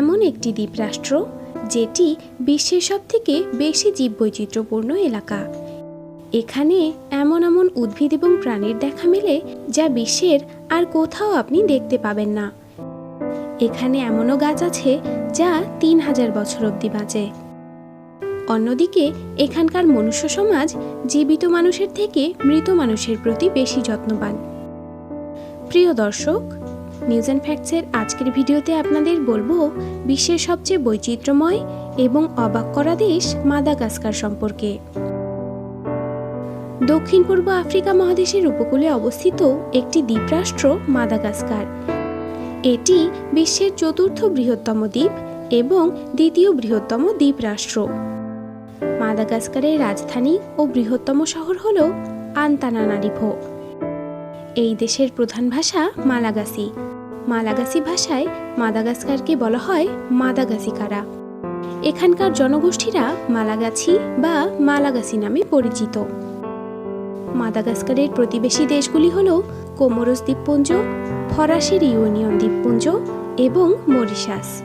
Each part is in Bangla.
এমন একটি দ্বীপরাষ্ট্র যেটি বিশ্বের সব থেকে বেশি জীববৈচিত্র্যপূর্ণ এলাকা। এখানে এমন এমন উদ্ভিদ এবং প্রাণীর দেখা মেলে যা বিশ্বের আর কোথাও আপনি দেখতে পাবেন না। এখানে এমনও গাছ আছে যা তিন হাজার বছর অবধি বাঁচে। অন্যদিকে এখানকার মনুষ্য সমাজ জীবিত মানুষের থেকে মৃত মানুষের প্রতি বেশি যত্নবান। প্রিয় দর্শক নিউজ অ্যান্ড ফ্যাক্টসের আজকের ভিডিওতে আপনাদের বলব, বিশ্বের সবচেয়ে বৈচিত্র্যময় এবং অবাক করা দেশ মাদাগাস্কার সম্পর্কে। দক্ষিণ পূর্ব আফ্রিকা মহাদেশের উপকূলে অবস্থিত একটি দ্বীপরাষ্ট্র মাদাগাস্কার। এটি বিশ্বের চতুর্থ বৃহত্তম দ্বীপ এবং দ্বিতীয় বৃহত্তম দ্বীপরাষ্ট্র। মাদাগাস্কারের রাজধানী ও বৃহত্তম শহর হল আন্তানানারিভো এই দেশের প্রধান ভাষা মালাগাসি। মালাগাসি ভাষায় মাদাগাস্কারকে বলা হয় মাদাগাসিকারা এখানকার জনগোষ্ঠীরা মালাগাছি বা মালাগাসি নামে পরিচিত। মাদাগাস্কারের প্রতিবেশী দেশগুলি হল কোমোরস দ্বীপপুঞ্জ, ফরাসির ইউনিয়ন দ্বীপপুঞ্জ এবং মরিশাস।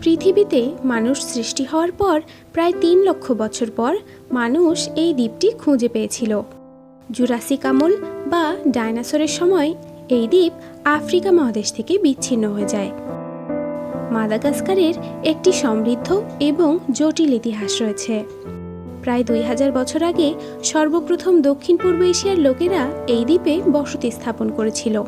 পৃথিবীতে মানুষ সৃষ্টি হওয়ার পর প্রায় তিন লক্ষ বছর পর মানুষ এই দ্বীপটি খুঁজে পেয়েছিল। জুরাসিক আমল বা ডায়নাসরের সময় এই দ্বীপ আফ্রিকা মহাদেশ থেকে বিচ্ছিন্ন হয়ে যায়। মাদাগাস্কারের একটি সমৃদ্ধ এবং জটিল ইতিহাস রয়েছে। প্রায় দুই হাজার বছর আগে সর্বপ্রথম দক্ষিণ পূর্ব এশিয়ার লোকেরা এই দ্বীপে বসতি স্থাপন করেছিল।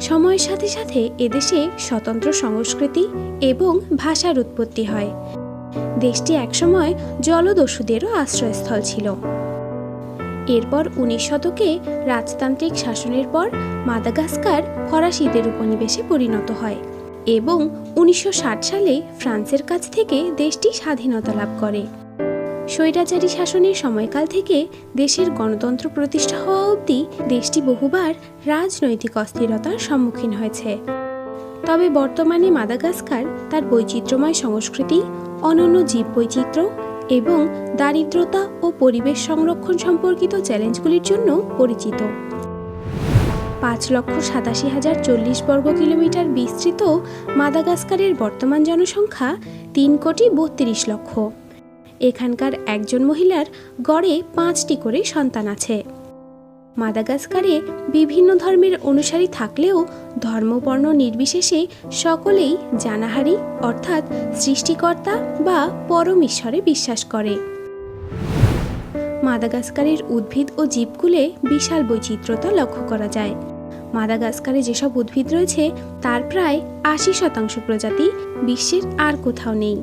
সময়ের সাথে সাথে এদেশে স্বতন্ত্র সংস্কৃতি এবং ভাষার উৎপত্তি হয়। দেশটি একসময় জলদস্যুদেরও আশ্রয়স্থল ছিল। এরপর উনিশ শতকে রাজতান্ত্রিক শাসনের পর মাদাগাস্কার ফরাসিদের উপনিবেশে পরিণত হয় এবং উনিশশো ষাট সালে ফ্রান্সের কাছ থেকে দেশটি স্বাধীনতা লাভ করে। স্বৈরাচারী শাসনের সময়কাল থেকে দেশের গণতন্ত্র প্রতিষ্ঠা হওয়া অবধি দেশটি বহুবার রাজনৈতিক অস্থিরতার সম্মুখীন হয়েছে। তবে বর্তমানে মাদাগাস্কার তার বৈচিত্র্যময় সংস্কৃতি, অনন্য জীববৈচিত্র্য এবং দারিদ্রতা ও পরিবেশ সংরক্ষণ সম্পর্কিত চ্যালেঞ্জগুলির জন্য পরিচিত। পাঁচ লক্ষ সাতাশি হাজার চল্লিশ বর্গ কিলোমিটার বিস্তৃত মাদাগাস্কারের বর্তমান জনসংখ্যা তিন কোটি বত্রিশ লক্ষ। এখানকার একজন মহিলার গড়ে পাঁচটি করে সন্তান আছে। মাদাগাস্কারে বিভিন্ন ধর্মের অনুসারী থাকলেও ধর্মবর্ণ নির্বিশেষে সকলেই জানাহারি, অর্থাৎ সৃষ্টিকর্তা বা পরম ঈশ্বরে বিশ্বাস করে। মাদাগাস্কারের উদ্ভিদ ও জীবকুলে বিশাল বৈচিত্র্যতা লক্ষ্য করা যায়। মাদাগাস্কারে যেসব উদ্ভিদ রয়েছে, তার প্রায় আশি শতাংশ প্রজাতি বিশ্বের আর কোথাও নেই।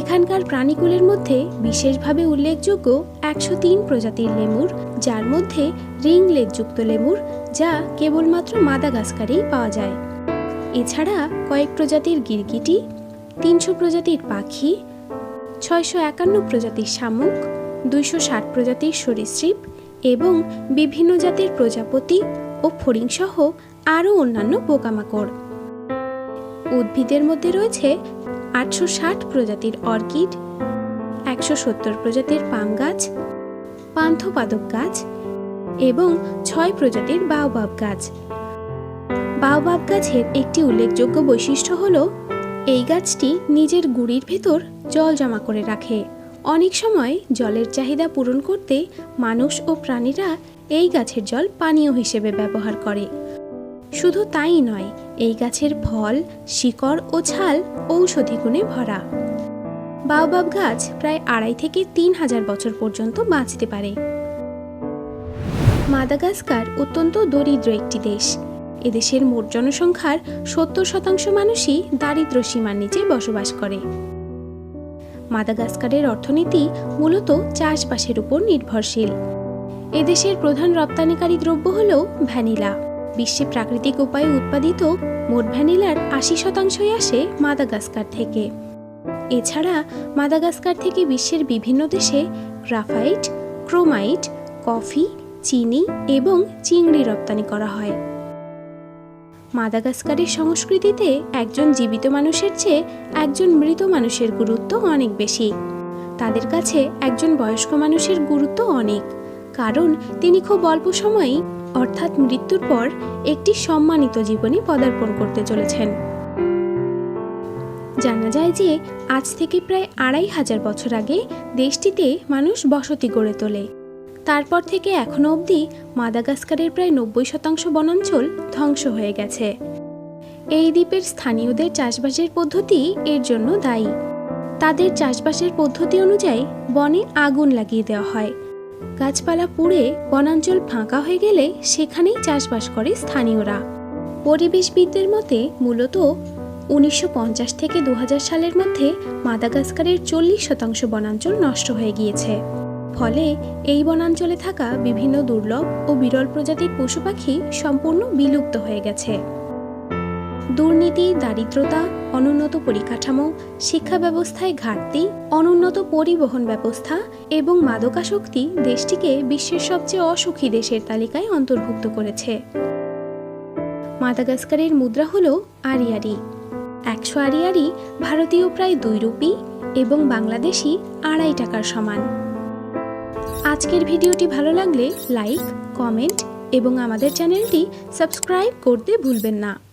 এখানকার প্রাণীকুলের মধ্যে বিশেষভাবে উল্লেখযোগ্য একশো তিন প্রজাতির লেমুর, যার মধ্যে রিং লেজযুক্ত লেমুর, যা কেবলমাত্র মাদাগাস্কারেই পাওয়া যায়। এছাড়া কয়েক প্রজাতির গিরগিটি, তিনশো প্রজাতির পাখি, ছয়শো একান্ন প্রজাতির শামুক, দুইশো ষাট প্রজাতির সরীসৃপ এবং বিভিন্ন জাতের প্রজাপতি ও ফড়িংসহ আরও অন্যান্য পোকামাকড়। উদ্ভিদের মধ্যে রয়েছে আটশো ষাট প্রজাতির অর্কিড, একশো সত্তর প্রজাতির পাম গাছ, পান্থপাদক গাছ এবং ছয় প্রজাতির বাওবাব গাছ। বাওবাব গাছের একটি উল্লেখযোগ্য বৈশিষ্ট্য হল, এই গাছটি নিজের গুড়ির ভেতর জল জমা করে রাখে। অনেক সময় জলের চাহিদা পূরণ করতে মানুষ ও প্রাণীরা এই গাছের জল পানীয় হিসেবে ব্যবহার করে। শুধু তাই নয়, এই গাছের ফল, শিকড় ও ছাল ঔষধি গুণে ভরা। বাওবাব গাছ প্রায় আড়াই থেকে তিন হাজার বছর পর্যন্ত বাঁচতে পারে। মাদাগাস্কার অত্যন্ত দরিদ্র একটি দেশ। এদেশের মোট জনসংখ্যার সত্তর শতাংশ মানুষই দারিদ্র সীমার নিচে বসবাস করে। মাদাগাস্কারের অর্থনীতি মূলত চাষবাসের উপর নির্ভরশীল। এদেশের প্রধান রপ্তানিকারী দ্রব্য হল ভ্যানিলা। বিশ্বে প্রাকৃতিক উপায়ে উৎপাদিত মোট ভ্যানিলার আশি শতাংশই আসে মাদাগাস্কার থেকে। এছাড়া মাদাগাস্কার থেকে বিশ্বের বিভিন্ন দেশে গ্রাফাইট, ক্রোমাইট, কফি, চিনি এবং চিংড়ি রপ্তানি করা হয়। মাদাগাস্কারের সংস্কৃতিতে একজন জীবিত মানুষের চেয়ে একজন মৃত মানুষের গুরুত্ব অনেক বেশি। তাদের কাছে একজন বয়স্ক মানুষের গুরুত্ব অনেক, কারণ তিনি খুব অল্প সময়েই অর্থাৎ মৃত্যুর পর একটি সম্মানিত জীবনে পদার্পণ করতে চলেছেন। জানা যায় যে আজ থেকে প্রায় আড়াই হাজার বছর আগে দেশটিতে মানুষ বসতি গড়ে তোলে। তারপর থেকে এখনও অবধি মাদাগাস্কারের প্রায় নব্বই শতাংশ বনাঞ্চল ধ্বংস হয়ে গেছে। এই দ্বীপের স্থানীয়দের চাষবাসের পদ্ধতি এর জন্য দায়ী। তাদের চাষবাসের পদ্ধতি অনুযায়ী বনে আগুন লাগিয়ে দেওয়া হয়। গাছপালা পুড়ে বনাঞ্চল ফাঁকা হয়ে গেলে সেখানেই চাষবাস করে স্থানীয়রা। পরিবেশবিদদের মতে, মূলত উনিশশো পঞ্চাশ থেকে দু হাজার সালের মধ্যে মাদাগাস্কারের চল্লিশ শতাংশ বনাঞ্চল নষ্ট হয়ে গিয়েছে। ফলে এই বনাঞ্চলে থাকা বিভিন্ন দুর্লভ ও বিরল প্রজাতির পশু পাখি সম্পূর্ণ বিলুপ্ত হয়ে গেছে। দুর্নীতি, দারিদ্রতা, অনুন্নত পরিকাঠামো, শিক্ষা ব্যবস্থায় ঘাটতি, অনুন্নত পরিবহন ব্যবস্থা এবং মাদকাসক্তি দেশটিকে বিশ্বের সবচেয়ে অসুখী দেশের তালিকায় অন্তর্ভুক্ত করেছে। মাদাগাস্কারের মুদ্রা হল আরিয়ারি। একশো আরিয়ারি ভারতীয় প্রায় দুই রুপি এবং বাংলাদেশি আড়াই টাকার সমান। আজকের ভিডিওটি ভালো লাগলে লাইক, কমেন্ট এবং আমাদের চ্যানেলটি সাবস্ক্রাইব করতে ভুলবেন না।